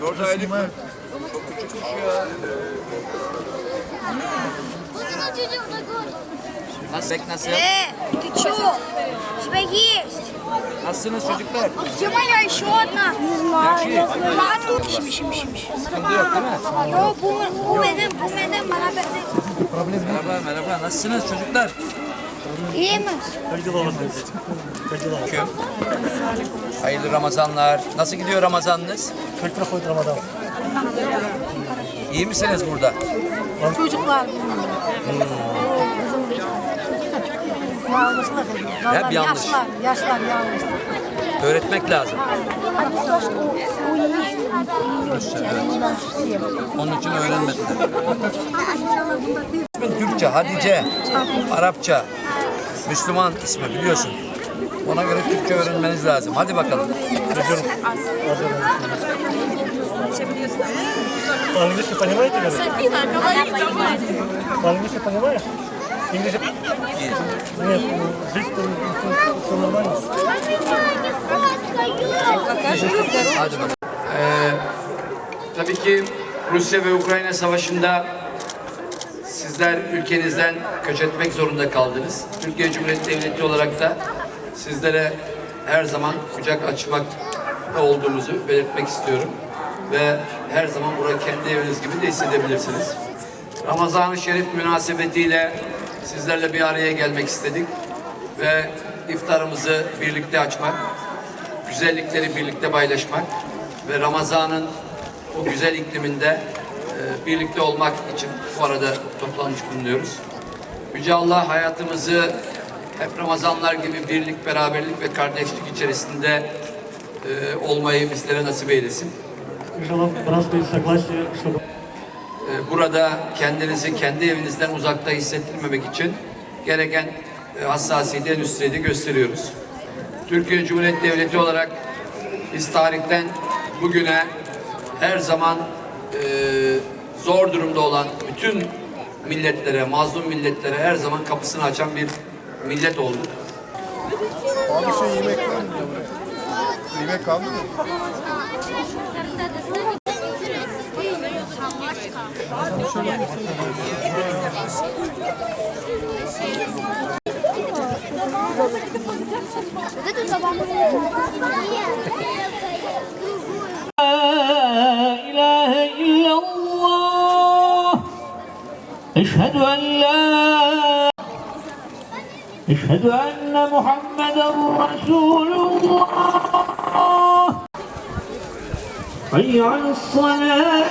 Dört aylık mı? Nasıl? Bek nasıl? Э, ты чё? У тебя есть. Nasılsınız çocuklar? Где моя еще одна? Не знаю. я Ладно. Şim, şim, şim, şim. Sıkıntı yok değil mi? Yo, bu, bu benim, bu benim, bana benim. Merhaba merhaba. Nasılsınız çocuklar? İyiymiş. Aleyküm. Hayırlı Ramazanlar. Nasıl gidiyor Ramazanınız? Kırk lira koydu Ramazan. İyi misiniz burada? Çocuklar hmm. Yanlışlar. Hep yanlış. Yaşlar, yaşlar yanlış. Öğretmek lazım. Onun için öğrenmediler. Türkçe, Hadice, Arapça, Müslüman ismi biliyorsun. Ona göre Türkçe öğrenmeniz lazım. Hadi bakalım. По-английски понимаете, Вера? По-английски понимаешь? English... Нет, ну, здесь все нормально. Hadi bakalım. Ee, tabii ki Rusya ve Ukrayna savaşında sizler ülkenizden göç etmek zorunda kaldınız. Türkiye Cumhuriyeti Devleti olarak da sizlere her zaman kucak açmakta olduğumuzu belirtmek istiyorum. Ve her zaman burayı kendi eviniz gibi de hissedebilirsiniz. Ramazan-ı Şerif münasebetiyle sizlerle bir araya gelmek istedik. Ve iftarımızı birlikte açmak, güzellikleri birlikte paylaşmak ve Ramazan'ın o güzel ikliminde ee, birlikte olmak için bu arada toplanmış bulunuyoruz. Yüce Allah hayatımızı hep Ramazanlar gibi birlik, beraberlik ve kardeşlik içerisinde e, olmayı bizlere nasip eylesin. Ee, burada kendinizi kendi evinizden uzakta hissettirmemek için gereken e, hassasiyeti en üstteydi gösteriyoruz. Türkiye Cumhuriyeti Devleti olarak biz tarihten bugüne her zaman e, zor durumda olan bütün milletlere, mazlum milletlere her zaman kapısını açan bir millet olduk. Abi şey yemek var mı? Yemek kaldı mı? Dedi babam. أشهد أن لا أشهد أن محمدا رسول الله. حي على الصلاة.